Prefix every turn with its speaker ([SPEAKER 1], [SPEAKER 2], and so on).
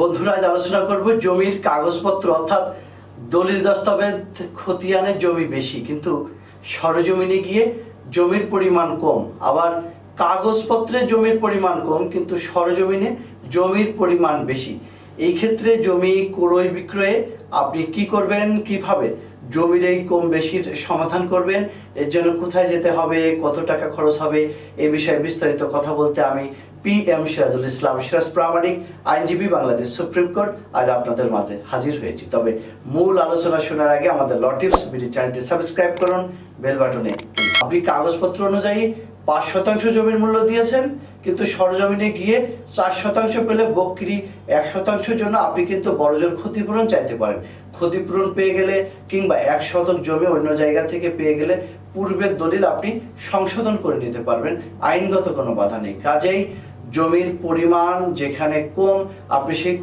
[SPEAKER 1] বন্ধুরা, আজ আলোচনা করব জমির কাগজপত্র, অর্থাৎ দলিল দস্তাবেজ খতিয়ানের জমি বেশি, কিন্তু সরজমিনে গিয়ে জমির পরিমাণ কম। আবার কাগজপত্রে জমির পরিমাণ কম, কিন্তু সরজমিনে জমির পরিমাণ বেশি। এই ক্ষেত্রে জমি ক্রয় বিক্রয়ে আপনি কি করবেন, কীভাবে জমির এই কম বেশির সমাধান করবেন, এর জন্য কোথায় যেতে হবে, কত টাকা খরচ হবে, এ বিষয়ে বিস্তারিত কথা বলতে আমি পি এম সিরাজুল ইসলাম সিরাজ প্রামাণিক আইনজীবী বাংলাদেশ সুপ্রিম কোর্ট আজ আপনাদের মাঝে হাজির হয়েছি। তবে মূল আলোচনা শোনার আগে আমাদের লটিপস বিডি চ্যানেলটি সাবস্ক্রাইব করুন, বেল বাটনে আপনি কাগজপত্র অনুযায়ী পাঁচ শতাংশ জমির মূল্য দিয়েছেন, কিন্তু সরজমিনে গিয়ে চার শতাংশ পেলে বকরি এক শতাংশের জন্য আপনি কিন্তু বড়জোর ক্ষতিপূরণ চাইতে পারেন। ক্ষতিপূরণ পেয়ে গেলে কিংবা এক শতক জমি অন্য জায়গা থেকে পেয়ে গেলে পূর্বের দলিল আপনি সংশোধন করে নিতে পারবেন। আইনগত কোনো বাধা নেই। কাজেই জমির পরিমাণ যেখানে কম আপনি সেই